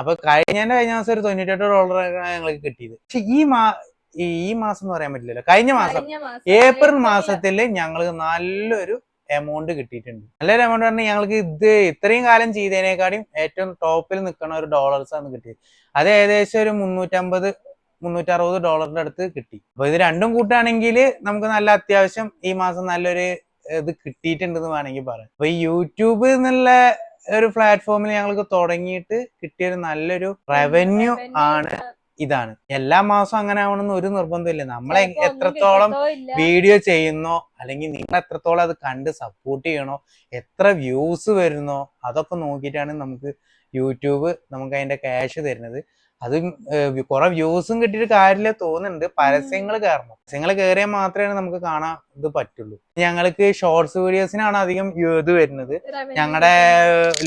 അപ്പൊ കഴിഞ്ഞതിന്റെ കഴിഞ്ഞ മാസം ഒരു തൊണ്ണൂറ്റെട്ട് ഡോളറാണ് ഞങ്ങൾക്ക് കിട്ടിയത്. പക്ഷെ ഈ മാ ഈ മാസം എന്ന് പറയാൻ പറ്റില്ലല്ലോ. കഴിഞ്ഞ മാസം കഴിഞ്ഞ മാസം ഏപ്രിൽ മാസത്തിൽ ഞങ്ങൾ നല്ലൊരു എമൗണ്ട് കിട്ടിയിട്ടുണ്ട്. നല്ലൊരു എമൗണ്ട് പറഞ്ഞാൽ ഞങ്ങൾക്ക് ഇത് ഇത്രയും കാലം ചെയ്തതിനേക്കാളും ഏറ്റവും ടോപ്പിൽ നിൽക്കുന്ന ഒരു ഡോളേഴ്സ് ആണ് കിട്ടിയത്. അത് ഏകദേശം ഒരു മുന്നൂറ്റമ്പത് മുന്നൂറ്ററുപത് ഡോളറിന്റെ അടുത്ത് കിട്ടി. അപ്പൊ ഇത് രണ്ടും കൂട്ടാണെങ്കിൽ നമുക്ക് നല്ല അത്യാവശ്യം ഈ മാസം നല്ലൊരു ഇത് കിട്ടിയിട്ടുണ്ടെന്ന് വേണമെങ്കിൽ പറയാം. അപ്പൊ ഈ യൂട്യൂബ് എന്നുള്ള ഒരു പ്ലാറ്റ്ഫോമിൽ ഞങ്ങൾക്ക് തുടങ്ങിയിട്ട് കിട്ടിയൊരു നല്ലൊരു റവന്യൂ ആണ്. ഇതാണ്. എല്ലാ മാസവും അങ്ങനെ ആവണമെന്ന് ഒരു നിർബന്ധമില്ല നമ്മൾ എത്രത്തോളം വീഡിയോ ചെയ്യുന്നോ അല്ലെങ്കിൽ നിങ്ങൾ എത്രത്തോളം അത് കണ്ട് സപ്പോർട്ട് ചെയ്യണോ എത്ര വ്യൂസ് വരുന്നോ അതൊക്കെ നോക്കിയിട്ടാണ് നമുക്ക് യൂട്യൂബ് നമുക്ക് അതിന്റെ ക്യാഷ് തരുന്നത്. അത് കുറെ വ്യൂസും കിട്ടിയിട്ട് കാര്യമില്ല തോന്നുന്നുണ്ട്. പരസ്യങ്ങൾ കയറണം പരസ്യങ്ങൾ കയറിയാൽ മാത്രമേ നമുക്ക് കാണാൻ ഇത് പറ്റുള്ളൂ. ഞങ്ങൾക്ക് ഷോർട്സ് വീഡിയോസിനാണ് അധികം ഇത് വരുന്നത്. ഞങ്ങളുടെ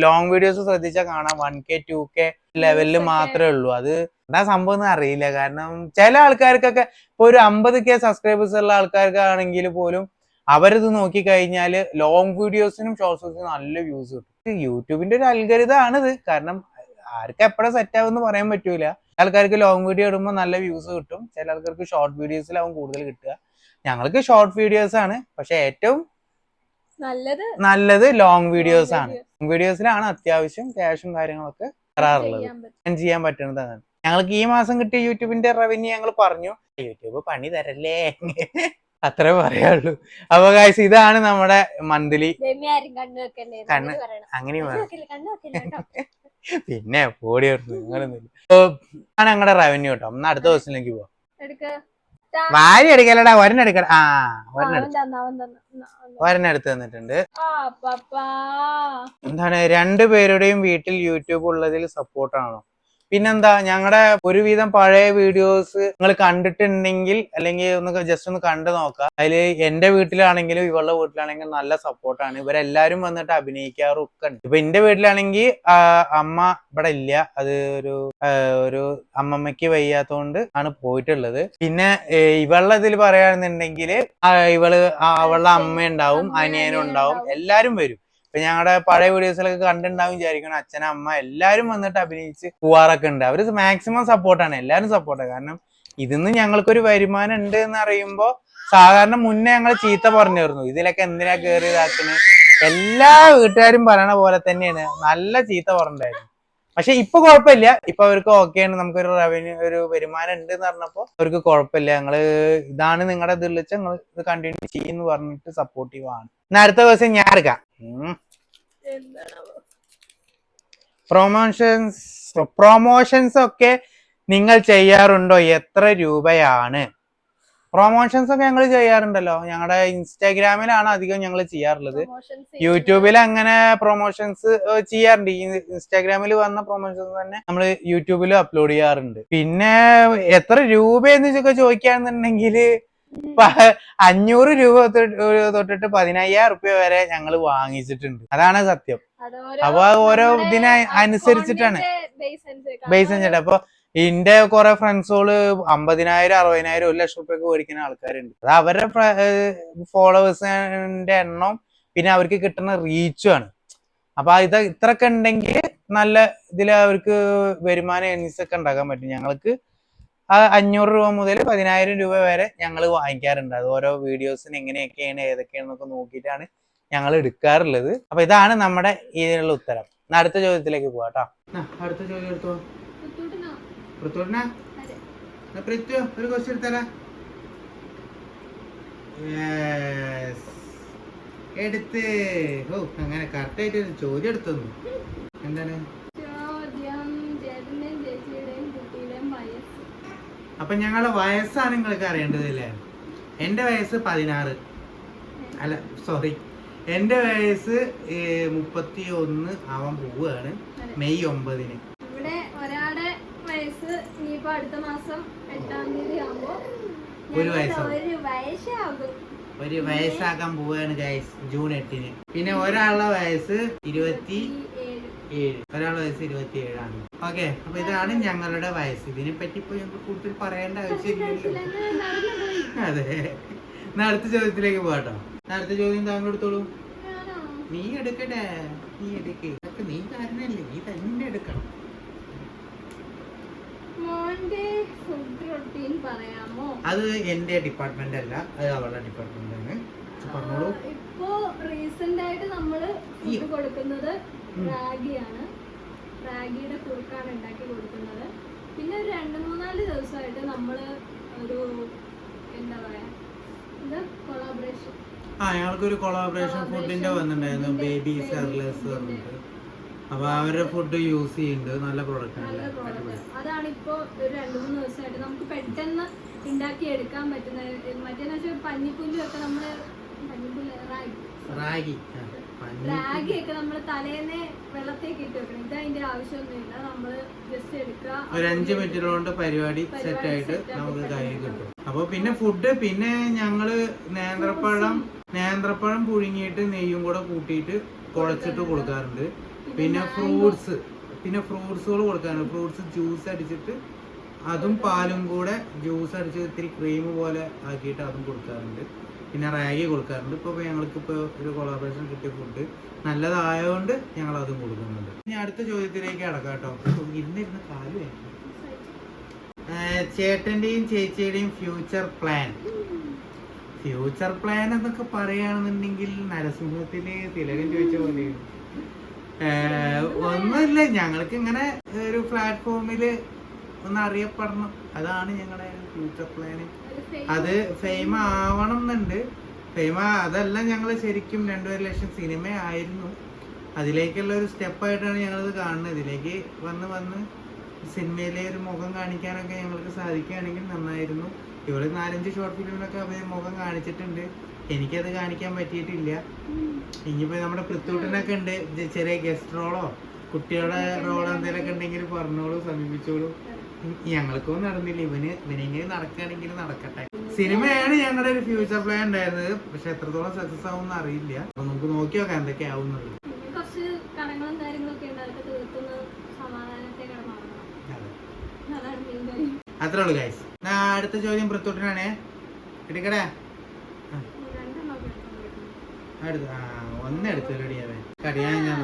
ലോങ് വീഡിയോസ് ശ്രദ്ധിച്ചാൽ കാണാം. വൺ കെ ടു കെ ലെവലിൽ മാത്രമേ ഉള്ളൂ. അത് എന്താ സംഭവം എന്ന് അറിയില്ല. കാരണം ചില ആൾക്കാർക്കൊക്കെ ഇപ്പൊ ഒരു അമ്പത് കെ സബ്സ്ക്രൈബേഴ്സ് ഉള്ള ആൾക്കാർക്കാണെങ്കിൽ പോലും അവരിത് നോക്കി കഴിഞ്ഞാൽ ലോങ് വീഡിയോസിനും ഷോർട്സ് വീഡിയോസിനും നല്ല വ്യൂസ് കിട്ടും. യൂട്യൂബിന്റെ ഒരു അൽഗരിതാണിത് കാരണം ആർക്ക് എപ്പോഴും സെറ്റ് ആവും എന്ന് പറയാൻ പറ്റൂല. ആൾക്കാർക്ക് ലോങ് വീഡിയോ ഇടുമ്പോൾ നല്ല വ്യൂസ് കിട്ടും. ചില ആൾക്കാർക്ക് ഷോർട്ട് വീഡിയോസിലാവും കൂടുതൽ കിട്ടുക. ഞങ്ങൾക്ക് ഷോർട്ട് വീഡിയോസ് ആണ്. പക്ഷെ ഏറ്റവും നല്ലത് നല്ലത് ലോങ് വീഡിയോസ് ആണ്. ലോങ് വീഡിയോസിലാണ് അത്യാവശ്യം ക്യാഷും കാര്യങ്ങളൊക്കെ കയറാറുള്ളത് ചെയ്യാൻ പറ്റുന്നത് ചെയ്യാൻ പറ്റുന്നതാണ് ഞങ്ങൾക്ക് ഈ മാസം കിട്ടിയ യൂട്യൂബിന്റെ റവന്യൂ ഞങ്ങൾ പറഞ്ഞു. യൂട്യൂബ് പണി തരല്ലേ? അത്രേ പറയുള്ളൂ അപ്പൊ ഗൈസ് ഇതാണ് നമ്മുടെ മന്ത്ലി കണ്ണു. അങ്ങനെ പിന്നെ പോടി അങ്ങനൊന്നുമില്ല ഞങ്ങളുടെ റവന്യൂ കേട്ടോ എന്നാ അടുത്ത ദിവസത്തിലേക്ക് പോവാം. എടുക്ക്. വാരി എടുക്കലടാ ഒരെണ്ണെടുക്കട ആ ആ, ഒരെണ്ണെടുത്ത് അവൻ തന്നു, അവൻ തന്നു. എന്നാ, ഒന്ന്. തന്നിട്ടുണ്ട്. ആ, പപ്പാ. എന്താണ് രണ്ടുപേരുടെയും വീട്ടിൽ യൂട്യൂബ് ഉള്ളതിൽ സപ്പോർട്ടാണോ പിന്നെന്താ ഞങ്ങളുടെ ഒരുവിധം പഴയ വീഡിയോസ് നിങ്ങൾ കണ്ടിട്ടുണ്ടെങ്കിൽ അല്ലെങ്കിൽ ഒന്ന് ജസ്റ്റ് ഒന്ന് കണ്ടു നോക്കാം. അതിൽ എന്റെ വീട്ടിലാണെങ്കിലും ഇവളുടെ വീട്ടിലാണെങ്കിലും നല്ല സപ്പോർട്ടാണ് ഇവരെല്ലാരും വന്നിട്ട് അഭിനയിക്കാറും ഒക്കെ ഉണ്ട്. ഇപ്പൊ എന്റെ വീട്ടിലാണെങ്കിൽ അമ്മ ഇവിടെ ഇല്ല. അത് ഒരു ഒരു അമ്മമ്മയ്ക്ക് വയ്യാത്തോണ്ട് ആണ് പോയിട്ടുള്ളത്. പിന്നെ ഇവളുടെ ഇതിൽ പറയുകയാണെന്നുണ്ടെങ്കിൽ ഇവൾ അവളുടെ അമ്മ ഉണ്ടാവും അനിയനുണ്ടാവും. എല്ലാരും വരും. ഇപ്പൊ ഞങ്ങളുടെ പഴയ വീഡിയോസിലൊക്കെ കണ്ടിട്ടുണ്ടാവും വിചാരിക്കണം. അച്ഛൻ അമ്മ എല്ലാരും വന്നിട്ട് അഭിനയിച്ച് പോവാറൊക്കെ ഉണ്ട്. അവർ മാക്സിമം സപ്പോർട്ടാണ് എല്ലാരും സപ്പോർട്ടാണ് കാരണം ഇതിന്ന് ഞങ്ങൾക്കൊരു വരുമാനം ഉണ്ട് എന്ന് അറിയുമ്പോ സാധാരണ മുന്നേ ഞങ്ങൾ ചീത്ത പറഞ്ഞിരുന്നു. ഇതിലൊക്കെ എന്തിനാ കയറി ഇതാക്കുന്നത് എല്ലാ വീട്ടുകാരും പറയണ പോലെ തന്നെയാണ്. നല്ല ചീത്ത പറഞ്ഞിട്ടായിരുന്നു പക്ഷെ ഇപ്പൊ കുഴപ്പമില്ല ഇപ്പൊ അവർക്ക് ഓക്കെയാണ് നമുക്കൊരു റവന്യൂ ഒരു വരുമാനം ഉണ്ട് എന്ന് പറഞ്ഞപ്പോ അവർക്ക് കുഴപ്പമില്ല ഞങ്ങൾ ഇതാണ് നിങ്ങളുടെ ഇതിൽ വെച്ച് നിങ്ങൾ ഇത് കണ്ടിന്യൂ ചെയ്യുന്നു പറഞ്ഞിട്ട് സപ്പോർട്ടീവ് ആണ്. അടുത്ത ദിവസം ഞാൻ എടുക്കാം? പ്രൊമോഷൻസ് പ്രൊമോഷൻസ് ഒക്കെ നിങ്ങൾ ചെയ്യാറുണ്ടോ? എത്ര രൂപയാണ്? പ്രൊമോഷൻസ് ഒക്കെ ഞങ്ങൾ ചെയ്യാറുണ്ടല്ലോ. ഞങ്ങളുടെ ഇൻസ്റ്റാഗ്രാമിലാണ് അധികം ഞങ്ങൾ ചെയ്യാറുള്ളത്. യൂട്യൂബിൽ അങ്ങനെ പ്രൊമോഷൻസ് ചെയ്യാറുണ്ട്. ഈ ഇൻസ്റ്റാഗ്രാമിൽ വന്ന പ്രൊമോഷൻസ് തന്നെ നമ്മൾ യൂട്യൂബിൽ അപ്ലോഡ് ചെയ്യാറുണ്ട്. പിന്നെ എത്ര രൂപയെന്ന് ചോദിക്കുകയാണെന്നുണ്ടെങ്കിൽ അഞ്ഞൂറ് രൂപ തൊട്ട് തൊട്ടിട്ട് പതിനയ്യായിരം റുപ്യ വരെ ഞങ്ങൾ വാങ്ങിച്ചിട്ടുണ്ട്. അതാണ് സത്യം. അപ്പൊ ഓരോ ഇതിനെ അനുസരിച്ചിട്ടാണ്. ബേസ് അനുസരിച്ചിട്ട് അപ്പൊ ഇന്റെ കുറെ ഫ്രണ്ട്സുകൾ അമ്പതിനായിരം അറുപതിനായിരം ഒരു ലക്ഷം റുപ്യൊക്കെ മേടിക്കുന്ന ആൾക്കാരുണ്ട്. അത് അവരുടെ ഫോളോവേഴ്സിന്റെ എണ്ണം പിന്നെ അവർക്ക് കിട്ടുന്ന റീച്ചും ആണ്. അപ്പൊ ഇത് ഇത്രയൊക്കെ ഉണ്ടെങ്കിൽ നല്ല ഇതിൽ അവർക്ക് വരുമാനം എനിസൊക്കെ ഒക്കെ ഉണ്ടാക്കാൻ പറ്റും. ഞങ്ങൾക്ക് ആ അഞ്ഞൂറ് രൂപ മുതൽ പതിനായിരം രൂപ വരെ ഞങ്ങൾ വാങ്ങിക്കാറുണ്ട്. അത് ഓരോ വീഡിയോസിന് എങ്ങനെയൊക്കെയാണ് ഏതൊക്കെയാണെന്നൊക്കെ നോക്കിയിട്ടാണ് ഞങ്ങൾ എടുക്കാറുള്ളത്. അപ്പൊ ഇതാണ് നമ്മുടെ ഇതിനുള്ള ഉത്തരം. അടുത്ത ചോദ്യത്തിലേക്ക് പോവാം കേട്ടോ. അടുത്ത ചോദ്യം എടുത്തോ? കുത്തൂട്ടിനോ? പൃഥ്വിന അതെ. പൃഥ്വി ഒരു ക്വസ്റ്റ്യൻ എടുത്തരാ എടുത്ത്. ഓ അങ്ങനെ കറക്റ്റ് ആയിട്ട് ചോദ്യം എടുത്തു എന്താണ് ചോദ്യം ചേട്ടന്റെയും ചേച്ചിയുടെയും കുട്ടിയുടെയും വയസ്സ് അപ്പൊ ഞങ്ങളുടെ വയസ്സാണ് നിങ്ങൾക്ക് അറിയേണ്ടത് അല്ലേ? എന്റെ വയസ്സ് പതിനാറ്. അല്ല സോറി എന്റെ വയസ്സ് മുപ്പത്തി ഒന്ന് ആവാൻ പോവുകയാണ്. മെയ് ഒമ്പതിന്. ഇവിടെ ഒരാളുടെ വയസ്സ് ഇനിയിപ്പോ അടുത്ത മാസം എട്ടാം തീയതി ആകുമ്പോ ഒരു വയസ്സ്? വയസ്സാവും. ഒരു വയസ്സാകും. ഒരു വയസ്സാക്കാൻ പോവുകയാണ് ഗൈസ് ജൂൺ എട്ടിന്. പിന്നെ ഒരാളുടെ വയസ്സ് ഇരുപത്തി ഏഴ്. ഒരാളുടെ വയസ്സ് ഇരുപത്തി ഏഴാണ് ഓക്കെ അപ്പൊ ഇതാണ് ഞങ്ങളുടെ വയസ്സ്. ഇതിനെ പറ്റി ഇപ്പൊ ഞങ്ങൾക്ക് കൂടുതൽ പറയേണ്ട ആവശ്യമില്ലല്ലോ. അതെ. എന്നാ അടുത്ത ചോദ്യത്തിലേക്ക് പോകട്ടോ അടുത്ത ചോദ്യം താങ്കൾ എടുത്തോളൂ. നീ എടുക്കട്ടെ. നീ എടുക്കേ. അതൊക്കെ നീ കാരണല്ലേ. നീ തന്നെ എടുക്കണം. അത് എന്റെ ഡിപ്പാർട്ട്മെന്റ് അല്ല. അത് അവളുടെ ഡിപ്പാർട്ട്മെന്റ് ആണ്. പറഞ്ഞോളൂ. ഇപ്പോ റീസെന്റ് ആയിട്ട് നമ്മൾ കൊടുക്കുന്നത്. റാഗിയാണ്. റാഗിയുടെ കുറുക്കാണ് ഉണ്ടാക്കി കൊടുക്കുന്നത്. പിന്നെ ഒരു രണ്ട് മൂന്നാൽ ദിവസമായിട്ട് നമ്മൾ ഒരു എന്താ പറയാ ഇത് കൊളാബറേഷൻ ആ ഞങ്ങൾക്കൊരു കൊളാബറേഷൻ ഫുഡിന്റെ വന്നിട്ടുണ്ടായിരുന്നു ബേബി സെർലെസ് പറഞ്ഞിട്ട്. അപ്പൊ അവരുടെ ഫുഡ് യൂസ് ചെയ്യുന്നുണ്ട് നല്ല പ്രോഡക്റ്റ് അതാണ് ഇപ്പോ ഒരു രണ്ട് മൂന്ന് ദിവസമായിട്ട് നമുക്ക് പെട്ടെന്ന് ഉണ്ടാക്കി എടുക്കാൻ പറ്റുന്ന മറ്റേന്ന് വെച്ചാൽ പന്നിപ്പുല്ലും ഒക്കെ നമ്മൾ പന്നിപ്പുല്ല് റാഗി. റാഗി. റാഗി ഒക്കെ നമ്മൾ തലേന്ന് വെള്ളത്തേക്ക് ഇട്ട് വെക്കണം. ഇത് അതിന്റെ ആവശ്യമൊന്നുമില്ല നമ്മൾ ജസ്റ്റ് എടുക്കുക. ഒരു അഞ്ച് മിനിറ്റ് കൊണ്ട് പരിപാടി സെറ്റ് ആയിട്ട് നമുക്ക് കാര്യം കിട്ടും. അപ്പൊ പിന്നെ ഫുഡ് പിന്നെ ഞങ്ങൾ നേന്ത്രപ്പഴം നേന്ത്രപ്പഴം പുഴുങ്ങിയിട്ട് നെയ്യും കൂടെ കൂട്ടിയിട്ട് കുഴച്ചിട്ട് കൊടുക്കാറുണ്ട്. പിന്നെ ഫ്രൂട്ട്സ്. പിന്നെ ഫ്രൂട്ട്സുകൾ കൊടുക്കാറുണ്ട്. ഫ്രൂട്ട്സ് ജ്യൂസ് അടിച്ചിട്ട് അതും പാലും കൂടെ ജ്യൂസ് അടിച്ച് ഇത്തിരി ക്രീം പോലെ ആക്കിയിട്ട് അതും കൊടുക്കാറുണ്ട്. പിന്നെ റാഗി കൊടുക്കാറുണ്ട്. ഇപ്പോൾ ഞങ്ങൾക്ക് ഇപ്പോൾ ഒരു കൊളാബറേഷൻ കിട്ടിയ ഫുഡ് നല്ലതായതുകൊണ്ട് ഞങ്ങൾ അതും കൊടുക്കുന്നുണ്ട്. ഇനി അടുത്ത ചോദ്യത്തിലേക്ക് അടക്കാം കേട്ടോ. ഇരുന്നിരുന്ന കാൽ ചേട്ടന്റെയും ചേച്ചിയുടെയും ഫ്യൂച്ചർ പ്ലാൻ ഫ്യൂച്ചർ പ്ലാൻ എന്നൊക്കെ പറയുകയാണെന്നുണ്ടെങ്കിൽ നരസിംഹത്തിന് തിലകൻ ചോദിച്ച പോലെ ഒന്നുമില്ല. ഞങ്ങൾക്ക് ഇങ്ങനെ ഒരു പ്ലാറ്റ്ഫോമിൽ ഒന്ന് അറിയപ്പെടണം അതാണ് ഞങ്ങളുടെ ഫ്യൂച്ചർ പ്ലാന് അത് ഫെയിം ആവണം എന്നുണ്ട് ഫെയിം അതല്ല ഞങ്ങൾ ശരിക്കും രണ്ടുപേര് ലക്ഷം സിനിമ ആയിരുന്നു. അതിലേക്കുള്ള ഒരു സ്റ്റെപ്പായിട്ടാണ് ഞങ്ങളിത് കാണുന്നത്. ഇതിലേക്ക് വന്ന് വന്ന് സിനിമയിലെ ഒരു മുഖം കാണിക്കാനൊക്കെ ഞങ്ങൾക്ക് സാധിക്കുകയാണെങ്കിൽ നന്നായിരുന്നു. ഇവിടെ നാലഞ്ച് ഷോർട്ട് ഫിലിമിലൊക്കെ അവർ മുഖം കാണിച്ചിട്ടുണ്ട്. എനിക്കത് കാണിക്കാൻ പറ്റിയിട്ടില്ല. ഇനിയിപ്പോ നമ്മുടെ പൃഥ്വിട്ടനൊക്കെ ഉണ്ട്. ചെറിയ ഗസ്റ്റ് റോളോ കുട്ടികളുടെ റോളോ എന്തെങ്കിലുമൊക്കെ ഉണ്ടെങ്കിൽ പറഞ്ഞോളൂ സമീപിച്ചോളൂ. ഞങ്ങൾക്കും നടന്നില്ല. ഇവന് ഇവനെങ്കിലും നടക്കുകയാണെങ്കിൽ നടക്കട്ടെ. സിനിമയാണ് ഞങ്ങളുടെ ഒരു ഫ്യൂച്ചർ പ്ലാൻ ഉണ്ടായിരുന്നത്. പക്ഷെ എത്രത്തോളം സക്സസ് ആവും അറിയില്ല. അപ്പൊ നമുക്ക് നോക്കി നോക്കാം എന്തൊക്കെ കാര്യം. അത്രേ ഉള്ളു ഗൈസ് അടുത്ത ചോദ്യം പൃഥ്വിട്ടനാണേ എടുക്കടേ ഒന്നെടുത്തു ഒക്കെ എടുത്തോണ്ടിരിക്കുന്നു. അടുത്ത ആ ഒന്ന് എടുത്തല്ലോടി അവൻ. കടിയാൻ ഞാൻ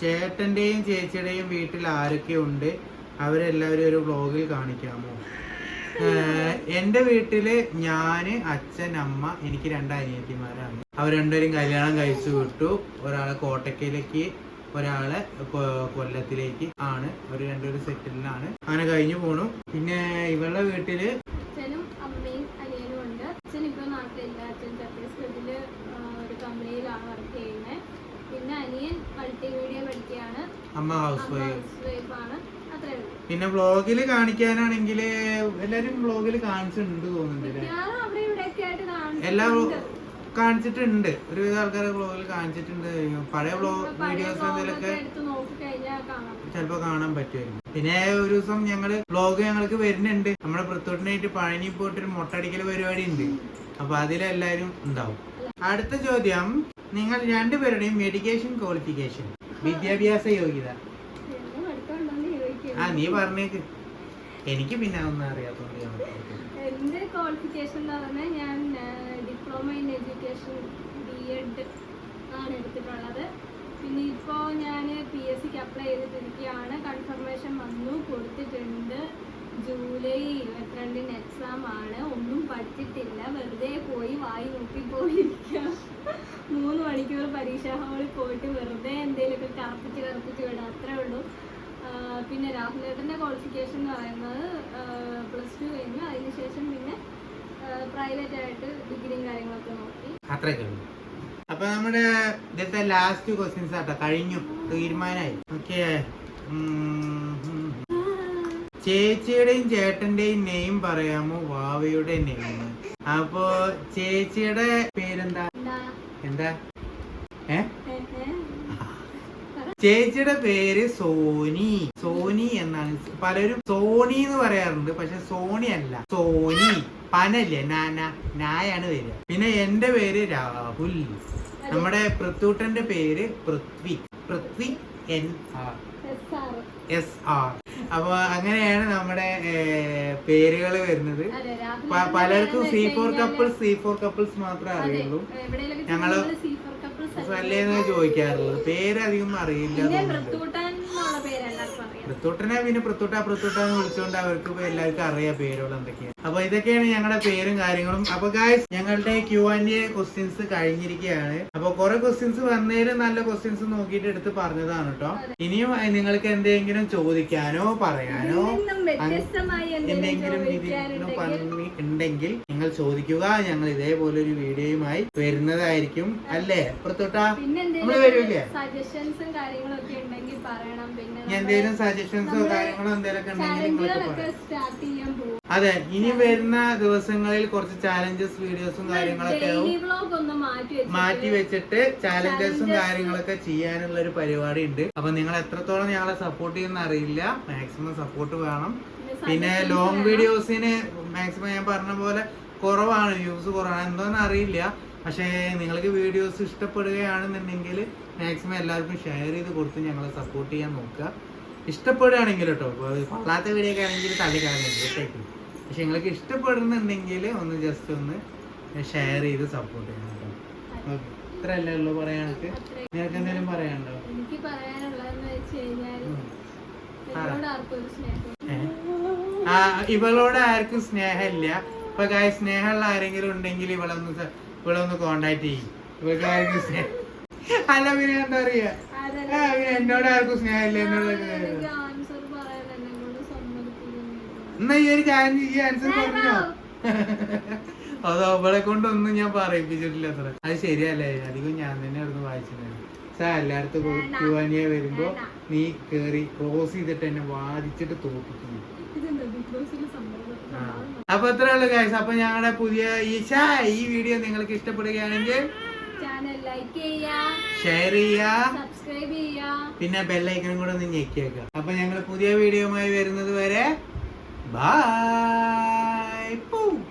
ചേട്ടന്റെയും ചേച്ചിയുടെയും വീട്ടിൽ ആരൊക്കെ ഉണ്ട്? അവരെല്ലാവരും ഒരു വ്ളോഗിൽ കാണിക്കാമോ? എന്റെ വീട്ടിൽ ഞാൻ അച്ഛൻ അമ്മ എനിക്ക് രണ്ട് അനിയത്തിമാരാണ്. അവർ രണ്ടുപേരും കല്യാണം കഴിച്ചു വിട്ടു. ഒരാളെ കോട്ടക്കയിലേക്ക് ഒരാളെ കൊല്ലത്തിലേക്ക് ആണ്. ഒരു രണ്ടുപേരും സെറ്റിലാണ് അങ്ങനെ കഴിഞ്ഞു പോണു. പിന്നെ ഇവളുടെ വീട്ടിൽ അച്ഛനും അമ്മയും അനിയനും ഉണ്ട്. അച്ഛൻ ഇപ്പൊ നാട്ടിലില്ല. അച്ഛൻ ഛത്തീസ്ഗഡിൽ ഒരു കമ്പനിയിലാണ് വർക്ക് ചെയ്യുന്നത് പിന്നെ അനിയൻ മൾട്ടിമീഡിയ പഠിക്കുകയാണ്. അമ്മ ഹൗസ് വൈഫ് ആണ്. പിന്നെ വ്ളോഗിൽ കാണിക്കാനാണെങ്കിൽ എല്ലാരും വ്ളോഗിൽ കാണിച്ചിട്ടുണ്ട് തോന്നുന്നുണ്ട് എല്ലാ കാണിച്ചിട്ടുണ്ട്. ഒരുവിധ ആൾക്കാരെ വ്ളോഗിൽ കാണിച്ചിട്ടുണ്ട്. പഴയ വ്ളോഗ് വീഡിയോസ് എന്തെങ്കിലുമൊക്കെ ചിലപ്പോ കാണാൻ പറ്റുമായിരുന്നു. പിന്നെ ഒരു ദിവസം ഞങ്ങൾ വ്ളോഗ് ഞങ്ങൾക്ക് വരുന്നുണ്ട്. നമ്മുടെ പൃത്തോട്ടിനായിട്ട് പഴനി പോയിട്ട് ഒരു മൊട്ടടിക്കൽ പരിപാടി ഉണ്ട്. അപ്പൊ അതിലെല്ലാരും ഉണ്ടാവും. അടുത്ത ചോദ്യം. നിങ്ങൾ രണ്ടുപേരുടെയും മെഡിക്കേഷൻ ക്വാളിഫിക്കേഷൻ വിദ്യാഭ്യാസ യോഗ്യത. ആ നീ പറഞ്ഞേക്ക്. എനിക്ക് പിന്നെ ഒന്നും അറിയാത്തോണ്ട് ഞാൻ. എന്റെ ക്വാളിഫിക്കേഷൻ എന്ന് പറഞ്ഞാൽ ഞാൻ diploma in education B Ed ആണ് എടുത്തിട്ടുള്ളത്. പിന്നെ ഇപ്പോൾ ഞാൻ പി എസ് സിക്ക് അപ്ലൈ ചെയ്തിട്ടിരിക്കുകയാണ്. കൺഫർമേഷൻ വന്നു കൊടുത്തിട്ടുണ്ട്. ജൂലൈ ഇരുപത്തിരണ്ടിന് എക്സാം ആണ്. ഒന്നും പഠിച്ചിട്ടില്ല. വെറുതെ പോയി വായി നോക്കി പോയിരിക്കുക മൂന്ന് മണിക്കൂർ പരീക്ഷാ ഹാളിൽ പോയിട്ട് വെറുതെ എന്തെങ്കിലുമൊക്കെ കറപ്പിച്ച് കറപ്പിച്ച് വിടാം അത്രേ ഉള്ളൂ. പിന്നെ രാഹുലേട്ടന്റെ ക്വാളിഫിക്കേഷൻ എന്ന് പറയുന്നത് പ്ലസ് ടു കഴിഞ്ഞു. അതിനുശേഷം പിന്നെ പ്രൈവറ്റ് ആയിട്ട് ഡിഗ്രിയും കാര്യങ്ങളൊക്കെ നോക്കി. അത്രയൊക്കെ അപ്പൊ നമ്മുടെ ഇന്നത്തെ ലാസ്റ്റ് ക്വസ്റ്റ്യൻസ് ആട്ടോ. കഴിഞ്ഞു. തീരുമാനമായി. ഓക്കെ. ചേച്ചിയുടെയും ചേട്ടന്റെയും നെയിം പറയാമോ? വാവയുടെ നെയിം അപ്പോ ചേച്ചിയുടെ പേരെന്താ? എന്താ? ഏ? ചേച്ചിയുടെ പേര് സോനി. സോനി എന്നാണ്. പലരും സോണി എന്ന് പറയാറുണ്ട് പക്ഷെ സോണി അല്ല. സോനി പനല്ലേ? നാന നായാണ് വരിക. പിന്നെ എന്റെ പേര് രാഹുൽ. നമ്മുടെ പൃഥ്വിട്ടന്റെ പേര് Prithvi. Prithvi N R. S R. അപ്പൊ അങ്ങനെയാണ് നമ്മുടെ പേരുകൾ വരുന്നത്. പലർക്കും C four couples C four couples മാത്രമേ അറിയുള്ളൂ. ഞങ്ങൾ അല്ലേന്ന് ചോദിക്കാറുള്ളത്. പേര് അധികം അറിയില്ല പിന്നെ തോന്നുന്നുണ്ട് പൃഥ്വിട്ടൻ എന്നുള്ള പേര് എല്ലാവർക്കും അറിയാം പൃത്തൂട്ടനെ പിന്നെ പ്രത്തോട്ട പൃത്തൂട്ട എന്ന് വിളിച്ചുകൊണ്ട് അവർക്ക് എല്ലാവർക്കും അറിയാം പേരുകൾ എന്തൊക്കെയാണ് അപ്പൊ ഇതൊക്കെയാണ് ഞങ്ങളുടെ പേരും കാര്യങ്ങളും. അപ്പൊ ഗായ്സ് ഞങ്ങളുടെ ക്യൂ ആൻഡ് എ ക്വസ്റ്റ്യൻസ് കഴിഞ്ഞിരിക്കുകയാണ് അപ്പൊ കുറെ ക്വസ്റ്റ്യൻസ് വന്നതിലും നല്ല ക്വസ്റ്റ്യൻസ് നോക്കിയിട്ട് എടുത്ത് പറഞ്ഞതാണ് കേട്ടോ ഇനിയും നിങ്ങൾക്ക് എന്തെങ്കിലും ചോദിക്കാനോ പറയാനോ എന്തെങ്കിലും ഉണ്ടെങ്കിൽ നിങ്ങൾ ചോദിക്കുക. ഞങ്ങൾ ഇതേപോലെ ഒരു വീഡിയോയുമായി വരുന്നതായിരിക്കും അല്ലേ? പിന്നെ നമ്മൾ പിന്നെ എന്തെങ്കിലും സജഷൻസും എന്തെങ്കിലും സജഷൻസോ കാര്യങ്ങളോ എന്തെങ്കിലുമൊക്കെ ഉണ്ടെങ്കിൽ നിങ്ങൾക്ക് പറയാം. അതെ ഇനി വരുന്ന ദിവസങ്ങളിൽ കുറച്ച് ചാലഞ്ചസ് വീഡിയോസും കാര്യങ്ങളൊക്കെ മാറ്റി വെച്ചിട്ട് ചാലഞ്ചസും കാര്യങ്ങളൊക്കെ ചെയ്യാനുള്ള ഒരു പരിപാടി ഉണ്ട് അപ്പൊ നിങ്ങൾ എത്രത്തോളം ഞങ്ങളെ സപ്പോർട്ട് ചെയ്യുന്ന അറിയില്ല. മാക്സിമം സപ്പോർട്ട് വേണം. പിന്നെ ലോങ് വീഡിയോസിന് മാക്സിമം ഞാൻ പറഞ്ഞ പോലെ കുറവാണ്. വ്യൂസ് കുറവാണ്. എന്തോന്ന് അറിയില്ല. പക്ഷേ നിങ്ങൾക്ക് വീഡിയോസ് ഇഷ്ടപ്പെടുകയാണെന്നുണ്ടെങ്കിൽ മാക്സിമം എല്ലാവർക്കും ഷെയർ ചെയ്ത് കൊടുത്ത് ഞങ്ങളെ സപ്പോർട്ട് ചെയ്യാൻ നോക്കുക. ഇഷ്ടപ്പെടുകയാണെങ്കിൽ കേട്ടോ. കൊള്ളാത്ത വീഡിയോ ഒക്കെ ആണെങ്കിൽ തള്ളി കളഞ്ഞിട്ടേക്കും പക്ഷെ നിങ്ങൾക്ക് ഇഷ്ടപ്പെടുന്നുണ്ടെങ്കിൽ ഒന്ന് ജസ്റ്റ് ഒന്ന് ഷെയർ ചെയ്ത് സപ്പോർട്ട് ചെയ്യണം കേട്ടോ. ഇത്ര ഇത്രയല്ലേ ഉള്ളൂ പറയാനൊക്കെ. നിങ്ങൾക്ക് എന്തെങ്കിലും പറയാനുണ്ടോ? എനിക്ക് പറയാനുള്ളതെന്ന് വെച്ച് കഴിഞ്ഞാൽ ഇവളോട് ആർക്കും സ്നേഹമില്ല. ഇപ്പൊ കായ സ്നേഹമുള്ള ആരെങ്കിലും ഉണ്ടെങ്കിൽ ഇവളൊന്ന് ഇവളൊന്ന് കോണ്ടാക്ട് ചെയ്യും. ഇവൾക്ക് ആർക്കും സ്നേഹം അല്ല പിന്നെ എന്താ പറയാ? എന്നോട് ആർക്കും സ്നേഹമില്ല എന്നോട് ഞാൻ എനിക്ക് ആൻസർ പറയാൻ എന്നെ കൊണ്ട് സമ്മതിക്കുന്നില്ല എന്നാ ഈ ഒരു കാര്യം ഈ ആൻസർ പറഞ്ഞോ? അത് അവളെ കൊണ്ടൊന്നും ഞാൻ പറയിപ്പിച്ചിട്ടില്ല അത്ര. അത് ശരിയല്ലേ? അധികം ഞാൻ തന്നെ ആയിരുന്നു വായിച്ചിട്ടുണ്ടായിരുന്നു സാ എല്ലായിടത്തും ക്യൂവാനിയ വരുമ്പോ നീ കേറി ക്ലോസ് ചെയ്തിട്ട് എന്നെ വാദിച്ചിട്ട് തോപ്പിക്കുന്നു അപ്പൊ അത്രേ ഉള്ളു ഗൈസ് അപ്പൊ ഞങ്ങളുടെ പുതിയ ഈശ ഈ വീഡിയോ നിങ്ങൾക്ക് ഇഷ്ടപ്പെടുകയാണെങ്കിൽ ചെയ്യാ ഷെയർ ചെയ്യുക സബ്സ്ക്രൈബ് ചെയ്യാ. പിന്നെ ബെല്ലൈക്കനും കൂടെ ഒന്ന് ഞെക്കിയേക്കാം. അപ്പൊ ഞങ്ങൾ പുതിയ വീഡിയോ വരുന്നത് വരെ Bye! Boom!